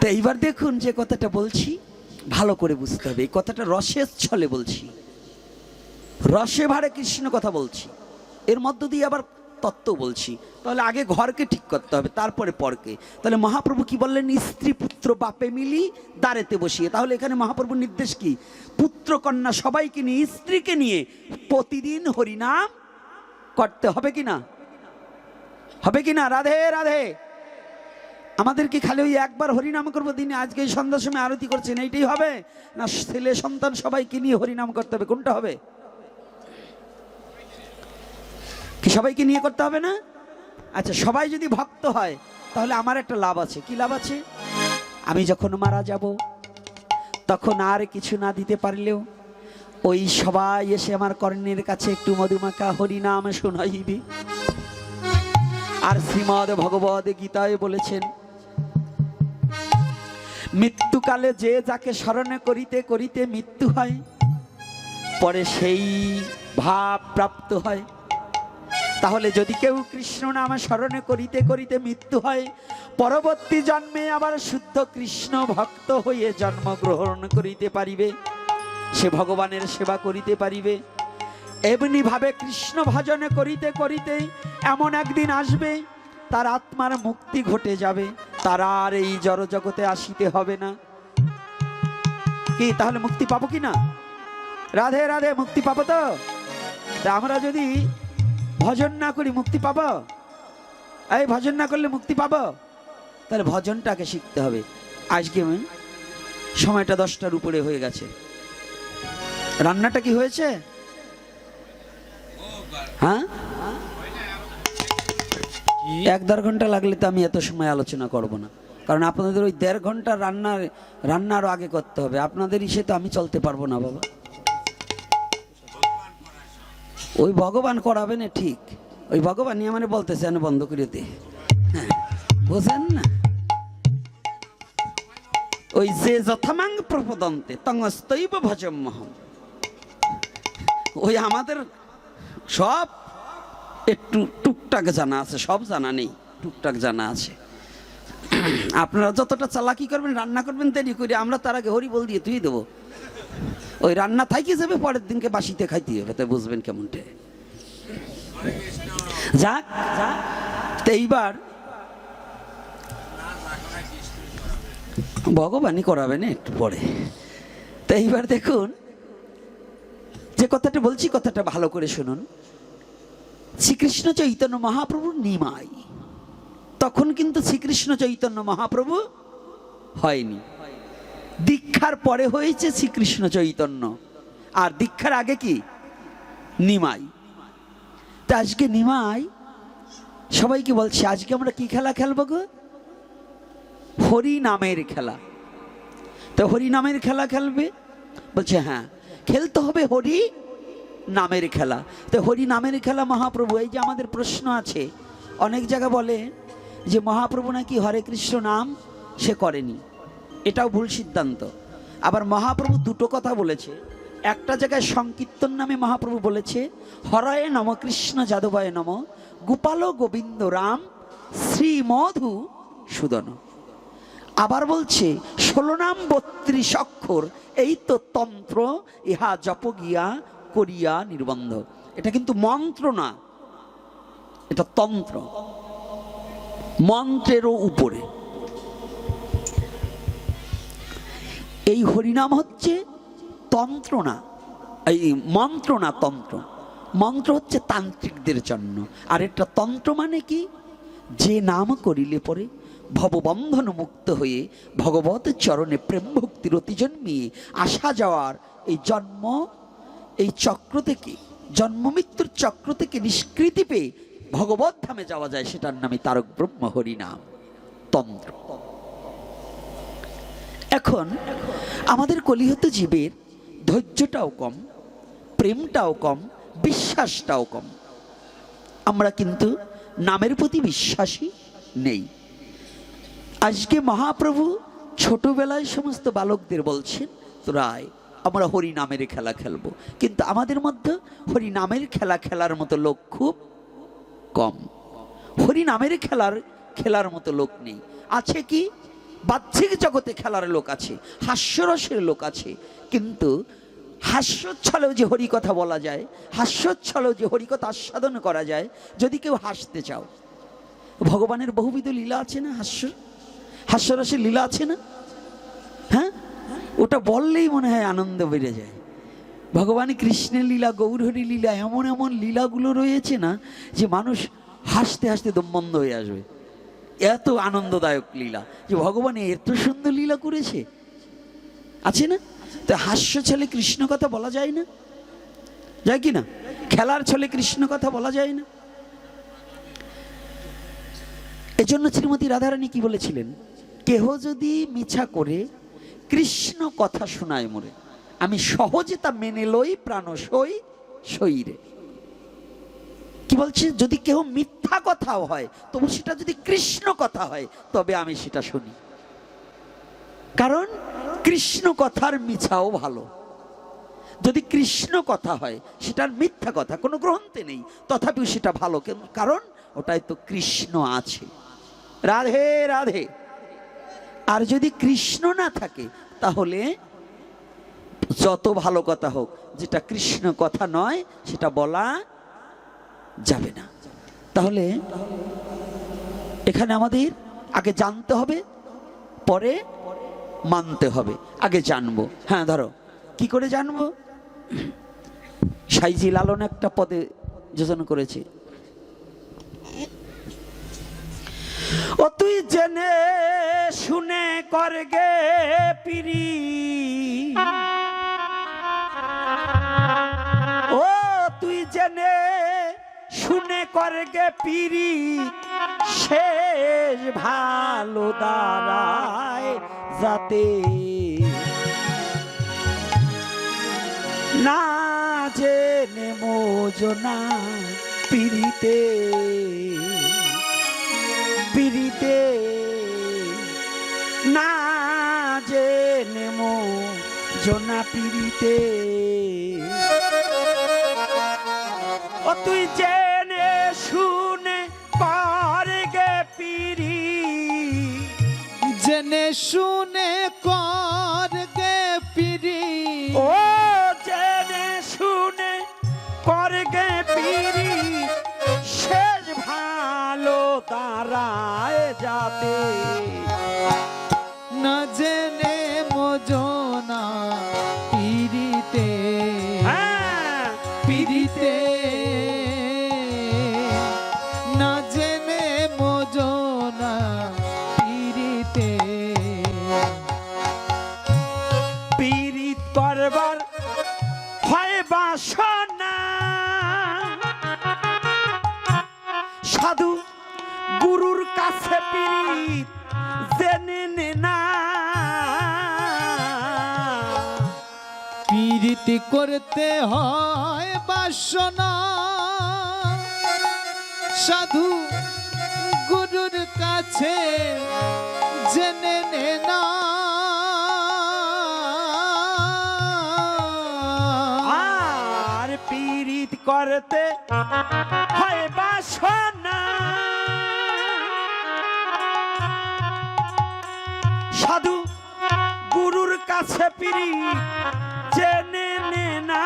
তো এইবার দেখুন যে কথাটা বলছি, ভালো করে বুঝতে হবে। এই কথাটা রসের ছলে বলছি। রসে ভারে কৃষ্ণ কথা বলছি। এর মধ্য দিয়ে আবার তত্ত্ব বলছি। তাহলে আগে ঘরকে ঠিক করতে হবে, তারপরে পরকে। তাহলে মহাপ্রভু কি বললেন? স্ত্রী, পুত্র, বাপে মিলি দাঁড়েতে বসিয়ে। তাহলে এখানে মহাপ্রভুর নির্দেশ কি? পুত্র, কন্যা সবাইকে নিয়ে, স্ত্রীকে নিয়ে প্রতিদিন হরিনাম করতে হবে কি না? হবে কি না? রাধে রাধে। আমাদের কি খালি ওই একবার হরিনাম করব, দিনে আজকে এই সন্ধ্যার সময় আরতি করছেন, এইটাই হবে? না, ছেলে সন্তান সবাইকে নিয়ে হরিনাম করতে হবে, কোনটা হবে? কি সবাইকে নিয়ে করতে হবে না? আচ্ছা সবাই যদি ভক্ত হয়, তাহলে আমার একটা লাভ আছে। কি লাভ আছে? আমি যখন মারা যাব, তখন আর কিছু না দিতে পারলেও, ওই সবাই এসে আমার কর্ণের কাছে একটু মধুমাখা হরিনাম শোনাইবে। আর শ্রীমদ ভগবদ গীতায় বলেছেন মৃত্যুকালে যে যাকে স্মরণে করিতে করিতে মৃত্যু হয়, পরে সেই ভাব প্রাপ্ত হয়। তাহলে যদি কেউ কৃষ্ণ নামে স্মরণে করিতে করিতে মৃত্যু হয়, পরবর্তী জন্মে আবার শুদ্ধ কৃষ্ণ ভক্ত হয়ে জন্মগ্রহণ করিতে পারিবে, সে ভগবানের সেবা করিতে পারিবে। এমনি ভাবে কৃষ্ণ ভজনে করিতে করিতে এমন একদিন আসবে, তার আত্মার মুক্তি ঘটে যাবে। তার আর এই জড় জগতে আসিতে হবে না। কি, তাহলে মুক্তি পাবো কি না? রাধে রাধে, মুক্তি পাবো তো? আমরা যদি ভজন না করি, মুক্তি পাবো? এই ভজন না করলে মুক্তি পাবো? তাহলে ভজনটাকে শিখতে হবে। আজকে সময়টা দশটার উপরে হয়ে গেছে। রান্নাটা কি হয়েছে? এক দেড় ঘণ্টা লাগলে তো আমি এত সময় আলোচনা করব না। কারণ আপনাদের ওই দেড় ঘণ্টা রান্নার রান্নারও আগে করতে হবে। আপনাদের ইসে তো আমি চলতে পারব না বাবা। ওই ভগবান করাবে না ঠিক। ওই ভগবানই মানে বলতেছে আমি বন্ধ করে দে। হ্যাঁ, বোঝেন না? ওই যে যথামাং প্রপদন্তে তঙ্গস্তৈব ভজমহম ওই আমাদের সব একটু টুকটাক জানা আছে, সব জানা নেই, টুকটাক জানা আছে। আপনারা যতটা চালাকি করবেন, রান্না করবেন, দেরি করে আমরা তার আগে হরি বল দিয়ে তুই দেবো। ওই রান্না থাকি যাবে, পরের দিনকে বাসিতে খাইতে হবে, তাই বুঝবেন কেমনটা। যাক যাক এইবার ভগবানই করাবেন একটু পরে। তো এইবার দেখুন, যে কথাটা বলছি, কথাটা ভালো করে শুনুন। শ্রীকৃষ্ণ চৈতন্য মহাপ্রভু নিমাই। তখন কিন্তু শ্রীকৃষ্ণ চৈতন্য মহাপ্রভু হয়নি। দীক্ষার পরে হয়েছে শ্রীকৃষ্ণ চৈতন্য। আর দীক্ষার আগে কি? নিমাই। তা আজকে নিমাই, সবাইকে বলছে, আজকে আমরা কি খেলা খেলব গো? হরি নামের খেলা। তো হরি নামের খেলা খেলবে? বলছে হ্যাঁ। খেলতে হবে হরি নামের খেলা। তো হরি নামের খেলা মহাপ্রভু, এই যে আমাদের প্রশ্ন আছে, অনেক জায়গা বলে যে মহাপ্রভু নাকি হরে কৃষ্ণ নাম সে করেনি। এটাও ভুল সিদ্ধান্ত। আবার মহাপ্রভু দুটো কথা বলেছে। একটা জায়গায় সংকীর্তন নামে মহাপ্রভু বলেছে, হরয়ে নম কৃষ্ণ যাদবায় নম, গোপাল গোবিন্দ রাম, শ্রী মধু সুদন। আবার বলছে, ষোলো নাম বত্রিশ অক্ষর, এই তো তন্ত্র, ইহা জপ গিয়া করিয়া নির্বন্ধ। এটা কিন্তু মন্ত্র না। এটা তন্ত্র। মন্ত্রেরও উপরে। এই হরিনাম হচ্ছে তন্ত্র না। এই মন্ত্র না তন্ত্র। মন্ত্র হচ্ছে তান্ত্রিকদের জন্য। আর এটা তন্ত্র মানে কি? যে নাম করিলে পরে ভববন্ধন মুক্ত হয়ে ভগবত চরণে প্রেম ভক্তির অতি জন্মিয়ে আসা যাওয়ার এই জন্ম এই চক্র থেকে, জন্ম মৃত্যুর চক্র থেকে নিষ্কৃতি পেয়ে ভগবত ধামে যাওয়া যায়, সেটার নামে তারক ব্রহ্ম হরিনাম তন্ত্র। এখন আমাদের কলিহত জীবের ধৈর্যটাও কম, প্রেমটাও কম, বিশ্বাসটাও কম। আমরা কিন্তু নামের প্রতি বিশ্বাসী নেই। আজকে মহাপ্রভু ছোটবেলায় সমস্ত বালকদের বলছেন, তোরায় আমরা হরি নামের খেলা খেলব। কিন্তু আমাদের মধ্যে হরি নামের খেলা খেলার মতো লোক খুব কম। হরি নামের খেলার খেলার মতো লোক নেই। আছে কি? বাহ্যিক জগতে খেলার লোক আছে, হাস্যরসের লোক আছে, কিন্তু হাস্যোচ্ছলেও যে হরিকথা বলা যায় হাস্যোচ্ছলেও যে হরিকথা আস্বাদন করা যায়, যদি কেউ হাসতে চাও। ভগবানের বহুবিধ লীলা আছে না হাস্য হাস্যরসের লীলা আছে না? ওটা বললেই মনে হয় আনন্দ বেড়ে যায়। ভগবান কৃষ্ণের লীলা, গৌরহরি লীলা, এমন এমন লীলাগুলো রয়েছে না যে মানুষ হাসতে হাসতে দম বন্ধ হয়ে আসবে। এত আনন্দদায়ক লীলা যে ভগবান এত সুন্দর লীলা করেছে। আছে না? তো হাস্য ছেলে কৃষ্ণ কথা বলা যায় না? যায় কি না? খেলার ছলে কৃষ্ণ কথা বলা যায় না? এজন্য শ্রীমতী রাধারানী কি বলেছিলেন? কেহ যদি মিছা করে কৃষ্ণ কথা শোনায় মোরে। আমি সহজে তা মেনে লই, প্রাণ সই সইরে কি বলছে? যদি কেউ মিথ্যা কথাও হয়, তবু সেটা যদি কৃষ্ণ কথা হয়, তবে আমি সেটা শুনি। কারণ কৃষ্ণ কথার মিছাও ভালো। যদি কৃষ্ণ কথা হয়, সেটার মিথ্যা কথা কোনো গ্রন্থে নেই, তথাপিও সেটা ভালো। কারণ ওটাই তো কৃষ্ণ আছে। রাধে রাধে। আর যদি কৃষ্ণ না থাকে, তাহলে যত ভালো কথা হোক, যেটা কৃষ্ণ কথা নয়, সেটা বলা যাবে না। তাহলে এখানে আমাদের আগে জানতে হবে, পরে মানতে হবে। আগে জানব। হ্যাঁ ধরো। কি করে জানব? সাইজি লালন একটা পদে যোজনা করেছে। ও তুই জেনে শুনে করগে পিরি। ও তুই জেনে শুনে করগে পিরি। শেষ ভালো দাঁড়ায় যাতে। না জেনে মোজনা পিরিতে। পিরিতে না যে নেমো জোনা পিরিতে ও তুই জেনে শুনে পার গে পিড়ি। জেনে শুনে কর যাবে পীড়িত জেনে না পিরিতি করতে হয় বাসনা। সাধু গুরুর কাছে জেনে নে না। আর পীড়িত করতে হয় বাসনা। কাছে পীড়িত জেনে নে না।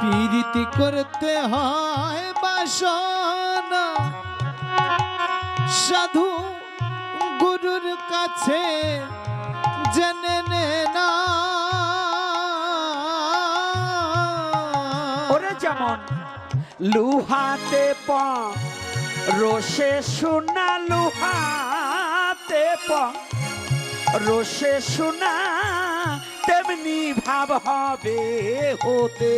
পিরিতি করতে হয় বাসনা। সাধু গুরুর কাছে জেনে নে না। ওরে যেমন লুহাতে প রোষে সোনা লুহাতে রোষে সোনা তেমনি ভাব হবে হতে।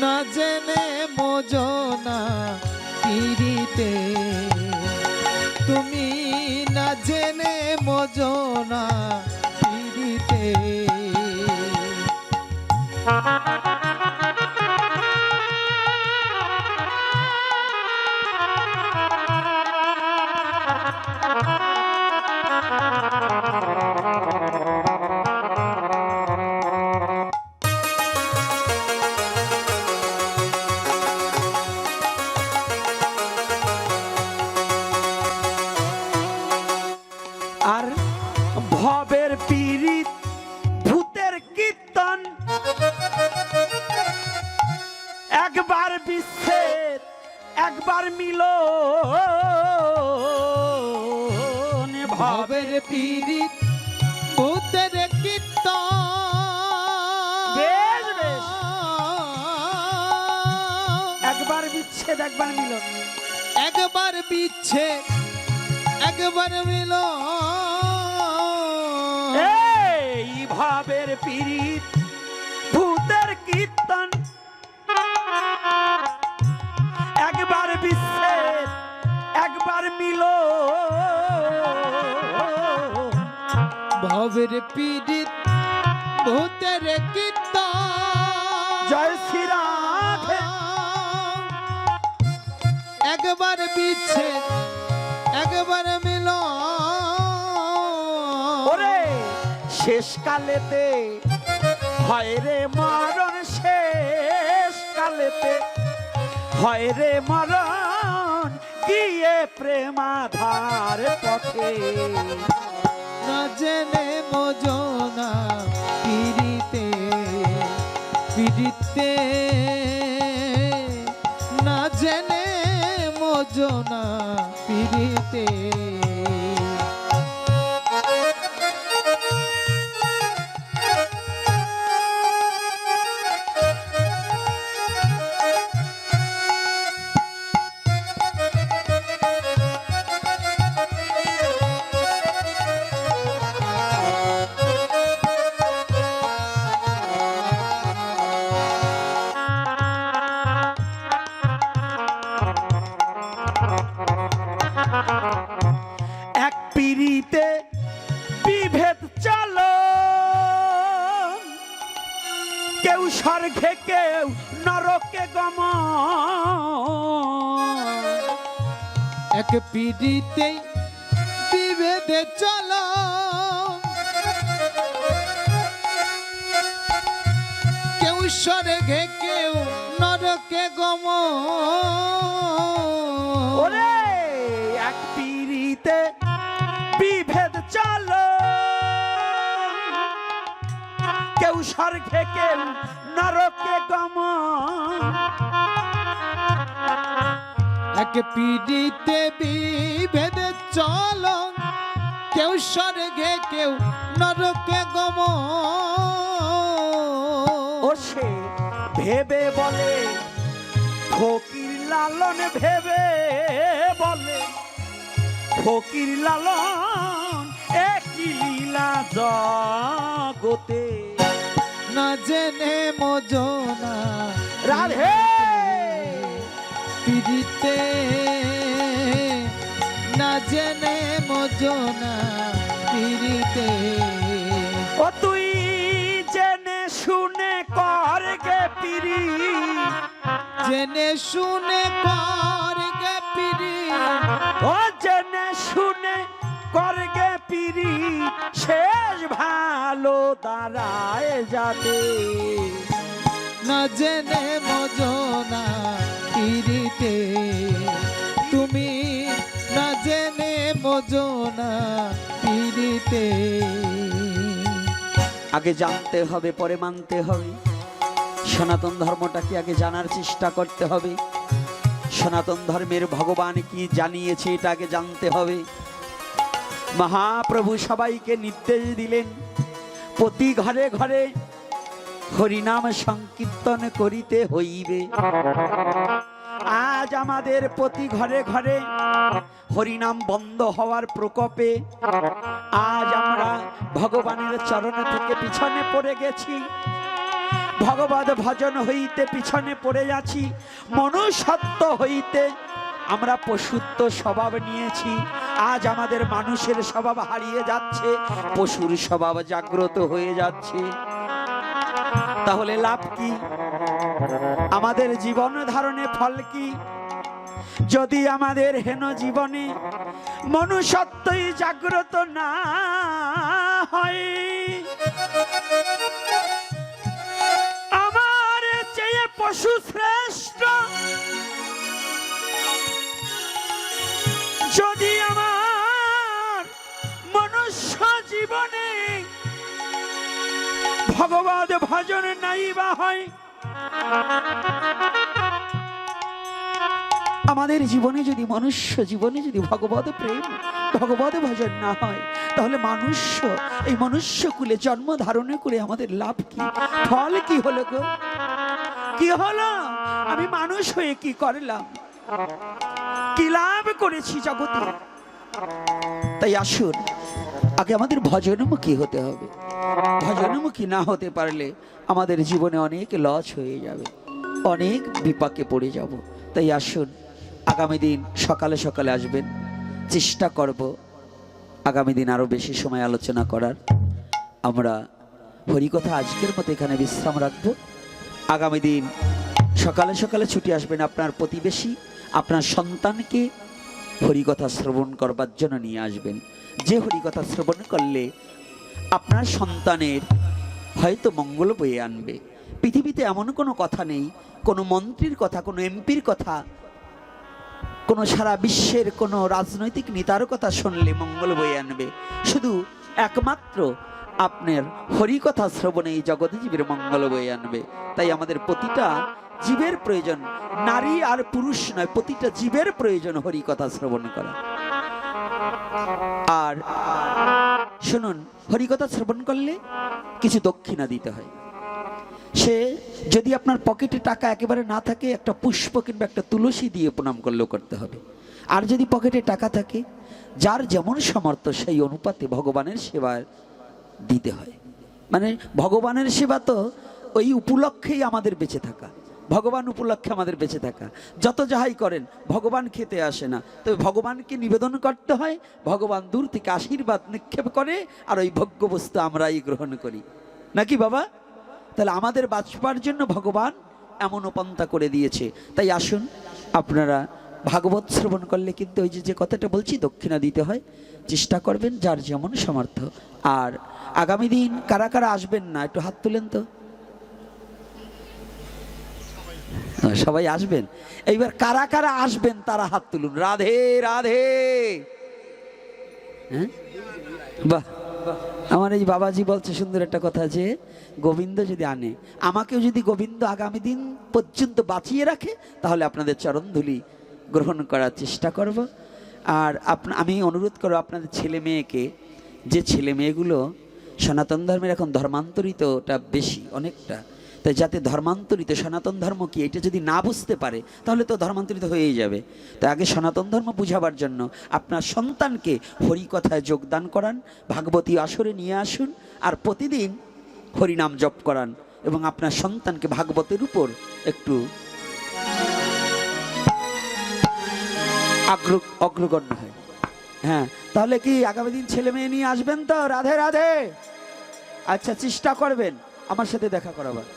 না জেনে মজনা পিরিতে তুমি না জেনে মজনা পিরিতে ভবের পীড়িত ভূতের বেশ, বেশ। একবার বিচ্ছেদ একবার মিলন। একবার বিচ্ছেদ একবার মিল এই ভাবের পীড়িত ভবের পীড়িত ভূতের কীর্তন। জয় শ্রীরাধে একবার বিচ্ছেদ একবার মিল ওরে শেষ কালেতে হয় রে মরণ শেষ কালেতে হয় রে মরণ। গিয়ে প্রেমাধার পথে। জেনে মজনা পিড়িতে পিড়িতে। না জেনে মজনা পিড়িতে। স্বর্গে কেউ নরকে গম এক পিড়িতে বিভেদে চলো। কেউ স্বর্গে কেউ নরকে গম ওরে এক পিড়িতে বিভেদ চলো। কেউ স্বর্গে কেউ নরকে গম এক পিড়িতে বিভেদে চল কেউ স্বর্গে, কেউ নরকে গম ও সে ভেবে বলে, ফকির লালন ভেবে বলে, ফকির লালন একই লীলা না জেনে মজনা রাধে! পিড়িতে না জেনে মজনা পিড়িতে। ও তুই জেনে শুনে কর গে পিড়ি। জেনে শুনে কর গে পিড়ি। ও জেনে শুনে কর গে পিরি শেষ ভালো দাঁড়ায় যাবে না জেনে মজনা পিড়িতে। তুমি না জেনে মজনা পিড়িতে। আগে জানতে হবে পরে মানতে হবে। সনাতন ধর্মটাকে আগে জানার চেষ্টা করতে হবে? সনাতন ধর্মের ভগবান কি জানিয়েছে এটা আগে জানতে হবে। মহাপ্রভু সবাইকে নির্দেশ দিলেন, প্রতি ঘরে ঘরে হরিনাম সংকীর্তন করিতে হইবে। আজ আমাদের প্রতি ঘরে ঘরে হরিনাম বন্ধ হওয়ার প্রকোপে আজ আমরা ভগবানের চরণ থেকে পিছনে পড়ে গেছি। ভগবত ভজন হইতে পিছনে পড়ে যাচ্ছি মনুষ্যত্ব হইতে আমরা পশুত্ব স্বভাব নিয়েছি। আজ আমাদের মানুষের স্বভাব হারিয়ে যাচ্ছে, পশুর স্বভাব জাগ্রত হয়ে যাচ্ছে। তাহলে লাভ কি? আমাদের জীবন ধারণে ফল কি? যদি আমাদের হেন জীবনে মনুষ্যত্বই জাগ্রত না হয়, আমার চেয়ে পশু শ্রেষ্ঠ যদি আমার মনুষ্য জীবনে ভগবত ভজন নাই বা হয়, আমাদের জীবনে যদি মনুষ্য জীবনে যদি ভগবত প্রেম, ভগবত ভজন না হয়, তাহলে মনুষ্য, এই মনুষ্য কুলে জন্ম ধারণে করে আমাদের লাভ কি? ফল কি হলো গো? কি হলো? আমি মানুষ হয়ে কি করলাম? কি লাভ করেছি জগতে। তাই আসুন, আগে আমাদের ভজনমুখী হতে হবে। ভজনমুখী না হতে পারলে আমাদের জীবনে অনেক লস হয়ে যাবে, অনেক বিপাকে পড়ে যাব। তাই আসুন, আগামী দিন সকালে সকালে আসবেন, চেষ্টা করব আগামী দিন আরও বেশি সময় আলোচনা করার। আমরা হরিকথা আজকের মতো এখানে বিশ্রাম রাখব। আগামী দিন সকালে সকালে ছুটি আসবেন আপনার প্রতিবেশী আপনার সন্তানকে হরিকথা শ্রবণ করবার জন্য নিয়ে আসবেন। যে হরিকথা শ্রবণ করলে আপনার সন্তানের হয়তো মঙ্গল বয়ে আনবে। পৃথিবীতে এমন কোনো কথা নেই, কোনো মন্ত্রীর কথা, কোনো এমপির কথা, কোনো সারা বিশ্বের কোনো রাজনৈতিক নেতার কথা শুনলে মঙ্গল বয়ে আনবে। শুধু একমাত্র আপনার হরিকথা শ্রবণে এই জগতে জীবের মঙ্গল বয়ে আনবে। তাই আমাদের প্রতিটা জীবের প্রয়োজন। নারী আর পুরুষ নয়, প্রতিটা জীবের প্রয়োজন হরিকথা শ্রবণ করা। আর শুনুন, হরিকথা শ্রবণ করলে কিছু দক্ষিণা দিতে হয়। সে যদি আপনার পকেটে টাকা একেবারে না থাকে, একটা পুষ্প কিংবা একটা তুলসী দিয়ে প্রণাম করলেও করতে হবে। আর যদি পকেটে টাকা থাকে, যার যেমন সামর্থ্য, সেই অনুপাতে ভগবানের সেবা দিতে হয়। মানে ভগবানের সেবা তো ওই উপলক্ষেই আমাদের বেঁচে থাকা। ভগবান উপলক্ষে আমাদের বেঁচে থাকা। যত যাহাই করেন, ভগবান খেতে আসে না। তবে ভগবানকে নিবেদন করতে হয়, ভগবান দূর থেকে আশীর্বাদ নিক্ষেপ করে, আর ওই ভোগ্য বস্তু আমরাই গ্রহণ করি। নাকি বাবা? তাহলে আমাদের বাঁচবার জন্য ভগবান এমন পন্থা করে দিয়েছে। তাই আসুন, আপনারা ভাগবত শ্রবণ করলে কিন্তু ওই যে কথাটা বলছি, দক্ষিণা দিতে হয়। চেষ্টা করবেন, যার যেমন সামর্থ্য। আর আগামী দিন কারা কারা আসবেন না, একটু হাত তুলেন তো হ্যাঁ, সবাই আসবেন। এইবার কারা কারা আসবেন তারা হাত তুলুন। রাধে রাধে। হ্যাঁ? বাহ আমার এই বাবাজি বলছে, সুন্দর একটা কথা যে গোবিন্দ যদি আনে, আমাকেও যদি গোবিন্দ আগামী দিন পর্যন্ত বাঁচিয়ে রাখে, তাহলে আপনাদের চরণধুলি গ্রহণ করার চেষ্টা করব। আর আমি অনুরোধ করব আপনাদের ছেলে মেয়েকে, যে ছেলে মেয়েগুলো সনাতন ধর্মের এখন ধর্মান্তরিতটা বেশি, অনেকটা। তাই যাতে ধর্মান্তরিত, সনাতন ধর্ম কি, এটা যদি না বুঝতে পারে, তাহলে তো ধর্মান্তরিত হয়েই যাবে। তাই আগে সনাতন ধর্ম বুঝাবার জন্য আপনার সন্তানকে হরিকথায় যোগদান করান, ভাগবতী আসরে নিয়ে আসুন, আর প্রতিদিন হরিনাম জপ করান এবং আপনার সন্তানকে ভাগবতের উপর একটু আগ্র, অগ্রগণ্য হয়। হ্যাঁ তাহলে কি আগামী দিন ছেলে মেয়ে নিয়ে আসবেন তো? রাধে রাধে! আচ্ছা চেষ্টা করবেন। আমার সাথে দেখা করাবার।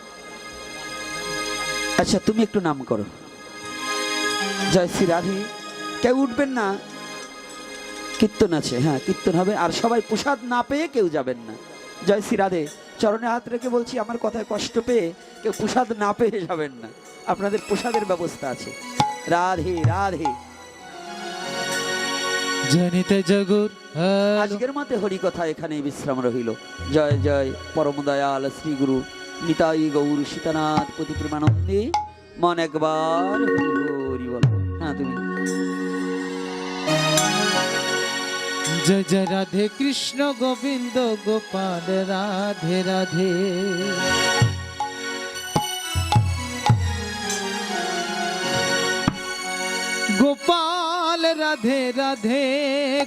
আচ্ছা তুমি একটু নাম করো। জয় শ্রী রাধে। কেউ উঠবেন না। কীর্তন আছে হ্যাঁ কীর্তন হবে। আর সবাই প্রসাদ না পেয়ে কেউ যাবেন না। জয় শ্রী রাধে। চরণে হাত রেখে বলছি আমার কথায় কষ্ট পেয়ে কেউ প্রসাদ না পেয়ে যাবেন না। আপনাদের প্রসাদের ব্যবস্থা আছে। রাধে রাধে। জনিতে জগুর আজকের মতে হরিকথা এখানে বিশ্রাম রহিল। জয় জয় পরম দয়াল শ্রী গুরু। নিতাই গৌর সীতানাথ প্রতি প্রেমানন্দে, মন একবার হরি বল। হ্যাঁ তুমি। জয় জয় রাধে কৃষ্ণ গোবিন্দ গোপাল, রাধে রাধে। গোপাল, রাধে রাধে।